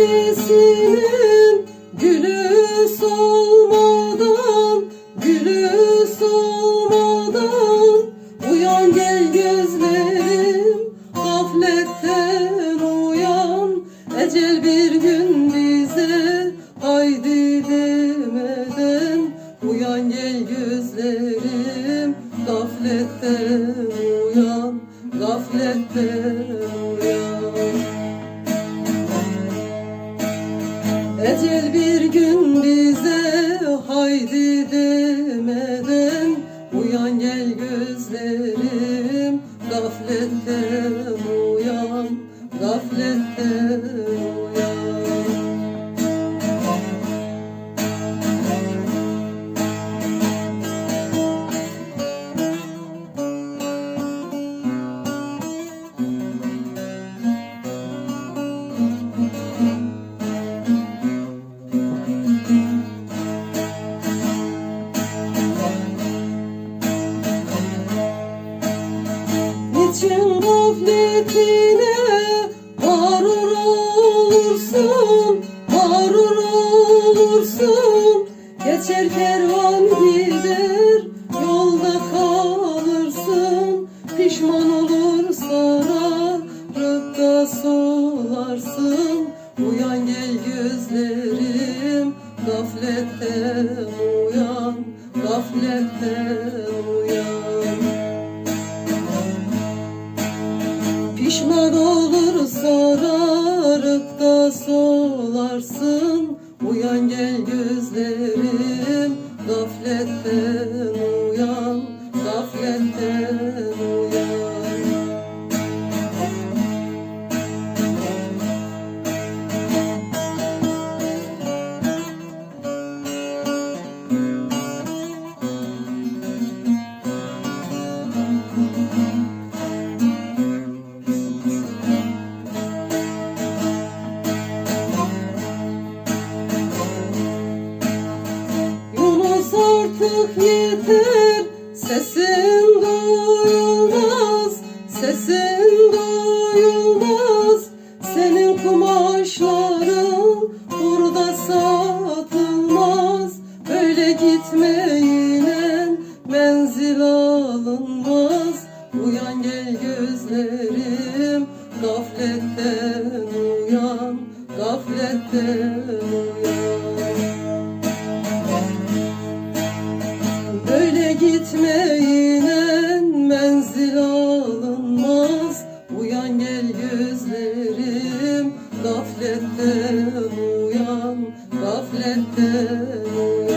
bahçesinin gülü solmadan, gülü solmadan. Uyan gel gözlerim gafletten uyan. Ecel bir gün bize haydi demeden. Uyan gel gözlerim gafletten uyan gafletten Ecel bir gün bize haydi demeden Uyan gel gözlerim. Gafletten uyan Gafletten uyan Niçin gafletine mağrur olursun, mağrur olursun. Geçer kervan gider, yolda kalırsın. Pişman olur sararıp da solarsın. Uyan gel gözlerim, gafletten solarsın Uyan gel gözlerim Gafletten artık yeter. Sesin duyulmaz Sesin duyulmaz Senin kumaşların Burada satılmaz. Böyle gitme yine Menzil alınmaz. Uyan gel gözlerim Gafletten uyan Gafletten Böyle gitme yine menzil alınmaz. Uyan gel gözlerim gafletten uyan Gafletten uyan.